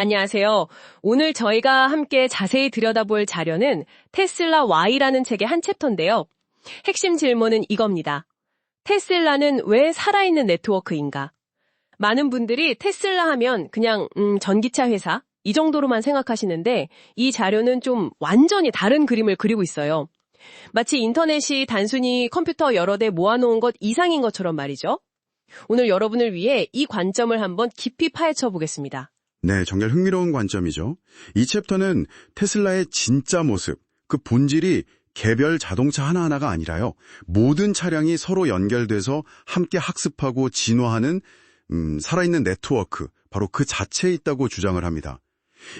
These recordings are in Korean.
안녕하세요. 오늘 저희가 함께 자세히 들여다볼 자료는 테슬라 Y라는 책의 한 챕터인데요. 핵심 질문은 이겁니다. 테슬라는 왜 살아있는 네트워크인가? 많은 분들이 테슬라 하면 그냥 음, 전기차 회사 이 정도로만 생각하시는데 이 자료는 좀 완전히 다른 그림을 그리고 있어요. 마치 인터넷이 단순히 컴퓨터 여러 대 모아놓은 것 이상인 것처럼 말이죠. 오늘 여러분을 위해 이 관점을 한번 깊이 파헤쳐 보겠습니다. 네, 정말 흥미로운 관점이죠. 이 챕터는 테슬라의 진짜 모습, 그 본질이 개별 자동차 하나하나가 아니라요. 모든 차량이 서로 연결돼서 함께 학습하고 진화하는 음, 살아있는 네트워크, 바로 그 자체에 있다고 주장을 합니다.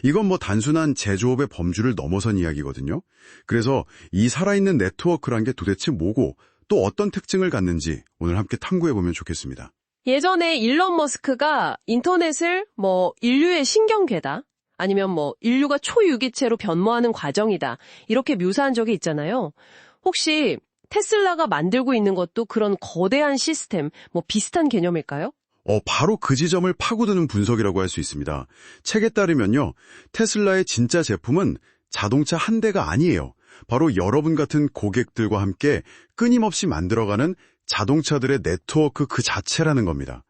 이건 뭐 단순한 제조업의 범주를 넘어선 이야기거든요. 그래서 이 살아있는 네트워크란 게 도대체 뭐고 또 어떤 특징을 갖는지 오늘 함께 탐구해보면 좋겠습니다. 예전에 일론 머스크가 인터넷을 뭐 인류의 신경계다. 아니면 뭐 인류가 초유기체로 변모하는 과정이다. 이렇게 묘사한 적이 있잖아요. 혹시 테슬라가 만들고 있는 것도 그런 거대한 시스템, 뭐 비슷한 개념일까요? 어, 바로 그 지점을 파고드는 분석이라고 할 수 있습니다. 책에 따르면요. 테슬라의 진짜 제품은 자동차 한 대가 아니에요. 바로 여러분 같은 고객들과 함께 끊임없이 만들어가는 자동차들의 네트워크 그 자체라는 겁니다.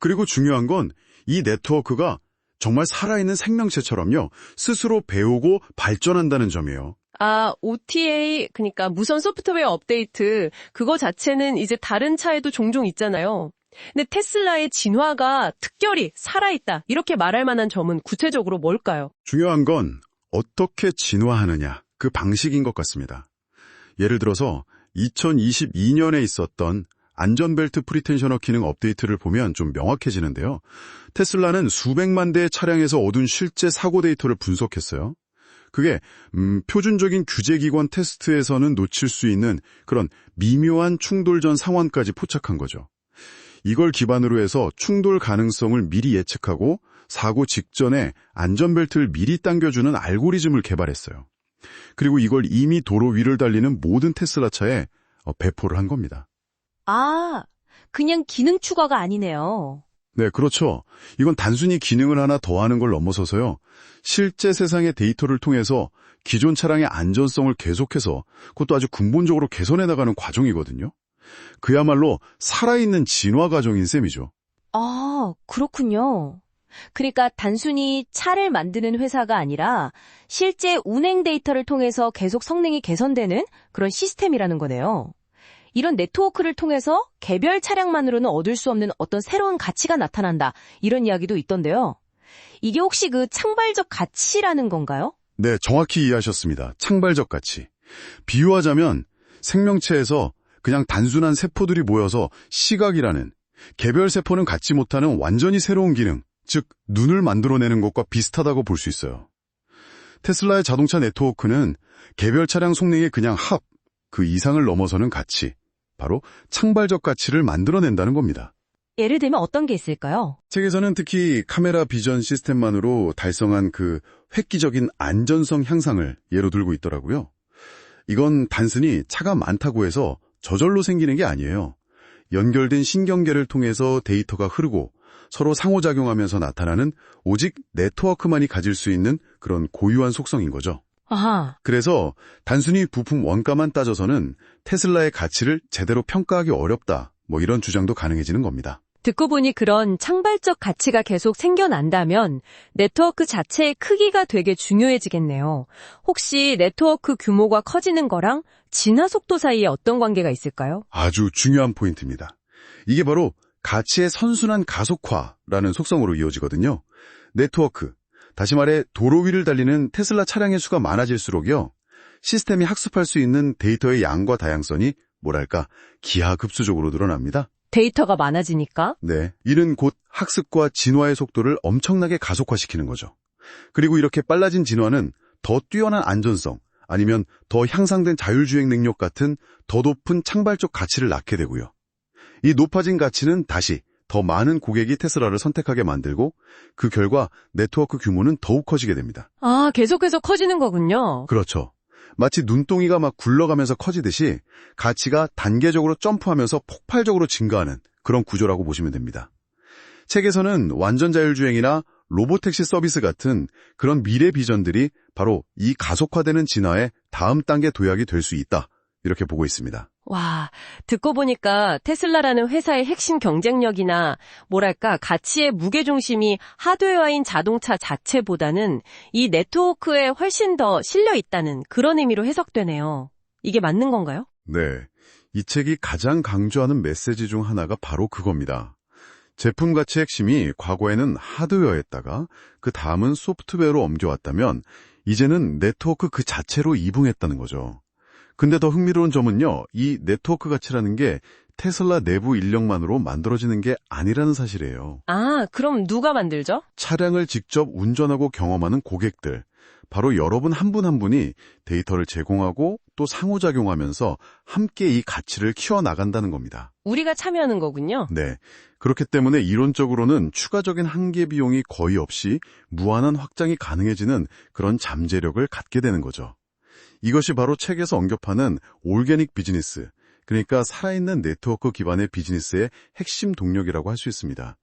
그리고 중요한 건 이 네트워크가 정말 살아있는 생명체처럼요. 스스로 배우고 발전한다는 점이에요. 아, OTA, 그러니까 무선 소프트웨어 업데이트, 그거 자체는 이제 다른 차에도 종종 있잖아요. 근데 테슬라의 진화가 특별히 살아있다, 이렇게 말할 만한 점은 구체적으로 뭘까요? 중요한 건 어떻게 진화하느냐, 그 방식인 것 같습니다. 예를 들어서 2022년에 있었던 안전벨트 프리텐셔너 기능 업데이트를 보면 좀 명확해지는데요. 테슬라는 수백만 대의 차량에서 얻은 실제 사고 데이터를 분석했어요. 그게 음, 표준적인 규제기관 테스트에서는 놓칠 수 있는 그런 미묘한 충돌 전 상황까지 포착한 거죠. 이걸 기반으로 해서 충돌 가능성을 미리 예측하고 사고 직전에 안전벨트를 미리 당겨주는 알고리즘을 개발했어요. 그리고 이걸 이미 도로 위를 달리는 모든 테슬라 차에 어, 배포를 한 겁니다. 아, 그냥 기능 추가가 아니네요. 네, 그렇죠. 이건 단순히 기능을 하나 더하는 걸 넘어서서요. 실제 세상의 데이터를 통해서 기존 차량의 안전성을 계속해서 그것도 아주 근본적으로 개선해 나가는 과정이거든요. 그야말로 살아있는 진화 과정인 셈이죠. 아, 그렇군요. 그러니까 단순히 차를 만드는 회사가 아니라 실제 운행 데이터를 통해서 계속 성능이 개선되는 그런 시스템이라는 거네요. 이런 네트워크를 통해서 개별 차량만으로는 얻을 수 없는 어떤 새로운 가치가 나타난다. 이런 이야기도 있던데요. 이게 혹시 그 창발적 가치라는 건가요? 네, 정확히 이해하셨습니다. 창발적 가치. 비유하자면 생명체에서 그냥 단순한 세포들이 모여서 시각이라는 개별 세포는 갖지 못하는 완전히 새로운 기능, 즉 눈을 만들어내는 것과 비슷하다고 볼 수 있어요. 테슬라의 자동차 네트워크는 개별 차량 속력의 그냥 합, 그 이상을 넘어서는 가치, 바로 창발적 가치를 만들어낸다는 겁니다. 예를 들면 어떤 게 있을까요? 책에서는 특히 카메라 비전 시스템만으로 달성한 그 획기적인 안전성 향상을 예로 들고 있더라고요. 이건 단순히 차가 많다고 해서 저절로 생기는 게 아니에요. 연결된 신경계를 통해서 데이터가 흐르고 서로 상호작용하면서 나타나는 오직 네트워크만이 가질 수 있는 그런 고유한 속성인 거죠. 아하, 그래서 단순히 부품 원가만 따져서는 테슬라의 가치를 제대로 평가하기 어렵다. 뭐 이런 주장도 가능해지는 겁니다. 듣고 보니 그런 창발적 가치가 계속 생겨난다면 네트워크 자체의 크기가 되게 중요해지겠네요. 혹시 네트워크 규모가 커지는 거랑 진화 속도 사이에 어떤 관계가 있을까요? 아주 중요한 포인트입니다. 이게 바로 가치의 선순환 가속화라는 속성으로 이어지거든요. 네트워크, 다시 말해 도로 위를 달리는 테슬라 차량의 수가 많아질수록요. 시스템이 학습할 수 있는 데이터의 양과 다양성이 뭐랄까 기하급수적으로 늘어납니다. 데이터가 많아지니까? 네, 이는 곧 학습과 진화의 속도를 엄청나게 가속화시키는 거죠. 그리고 이렇게 빨라진 진화는 더 뛰어난 안전성, 아니면 더 향상된 자율주행 능력 같은 더 높은 창발적 가치를 낳게 되고요. 이 높아진 가치는 다시 더 많은 고객이 테슬라를 선택하게 만들고 그 결과 네트워크 규모는 더욱 커지게 됩니다. 아, 계속해서 커지는 거군요. 그렇죠. 마치 눈동이가 막 굴러가면서 커지듯이 가치가 단계적으로 점프하면서 폭발적으로 증가하는 그런 구조라고 보시면 됩니다. 책에서는 완전 자율주행이나 로보택시 서비스 같은 그런 미래 비전들이 바로 이 가속화되는 진화의 다음 단계 도약이 될 수 있다. 이렇게 보고 있습니다. 와, 듣고 보니까 테슬라라는 회사의 핵심 경쟁력이나 뭐랄까 가치의 무게중심이 하드웨어인 자동차 자체보다는 이 네트워크에 훨씬 더 실려 있다는 그런 의미로 해석되네요. 이게 맞는 건가요? 네. 이 책이 가장 강조하는 메시지 중 하나가 바로 그겁니다. 제품 가치 핵심이 과거에는 하드웨어였다가 그 다음은 소프트웨어로 옮겨왔다면 이제는 네트워크 그 자체로 이붕했다는 거죠. 근데 더 흥미로운 점은요, 이 네트워크 가치라는 게 테슬라 내부 인력만으로 만들어지는 게 아니라는 사실이에요. 아, 그럼 누가 만들죠? 차량을 직접 운전하고 경험하는 고객들, 바로 여러분 한분한 분이 데이터를 제공하고 또 상호작용하면서 함께 이 가치를 키워나간다는 겁니다. 우리가 참여하는 거군요. 네. 그렇기 때문에 이론적으로는 추가적인 한계 비용이 거의 없이 무한한 확장이 가능해지는 그런 잠재력을 갖게 되는 거죠. 이것이 바로 책에서 언급하는 올게닉 비즈니스, 그러니까 살아있는 네트워크 기반의 비즈니스의 핵심 동력이라고 할 수 있습니다.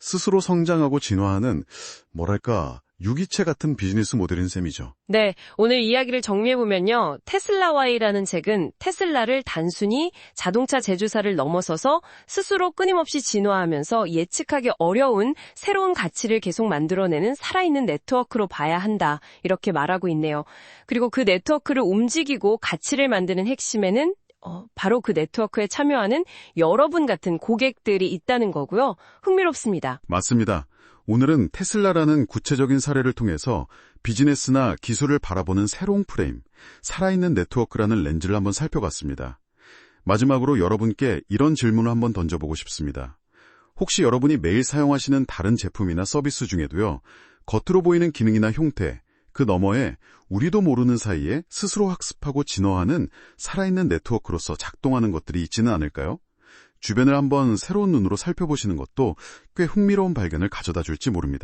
스스로 성장하고 진화하는 뭐랄까 유기체 같은 비즈니스 모델인 셈이죠. 네, 오늘 이야기를 정리해보면요. 테슬라와이라는 책은 테슬라를 단순히 자동차 제조사를 넘어서서 스스로 끊임없이 진화하면서 예측하기 어려운 새로운 가치를 계속 만들어내는 살아있는 네트워크로 봐야 한다. 이렇게 말하고 있네요. 그리고 그 네트워크를 움직이고 가치를 만드는 핵심에는 어, 바로 그 네트워크에 참여하는 여러분 같은 고객들이 있다는 거고요. 흥미롭습니다. 맞습니다. 오늘은 테슬라라는 구체적인 사례를 통해서 비즈니스나 기술을 바라보는 새로운 프레임, 살아있는 네트워크라는 렌즈를 한번 살펴봤습니다. 마지막으로 여러분께 이런 질문을 한번 던져보고 싶습니다. 혹시 여러분이 매일 사용하시는 다른 제품이나 서비스 중에도요, 겉으로 보이는 기능이나 형태, 그 너머에 우리도 모르는 사이에 스스로 학습하고 진화하는 살아있는 네트워크로서 작동하는 것들이 있지는 않을까요? 주변을 한번 새로운 눈으로 살펴보시는 것도 꽤 흥미로운 발견을 가져다 줄지 모릅니다.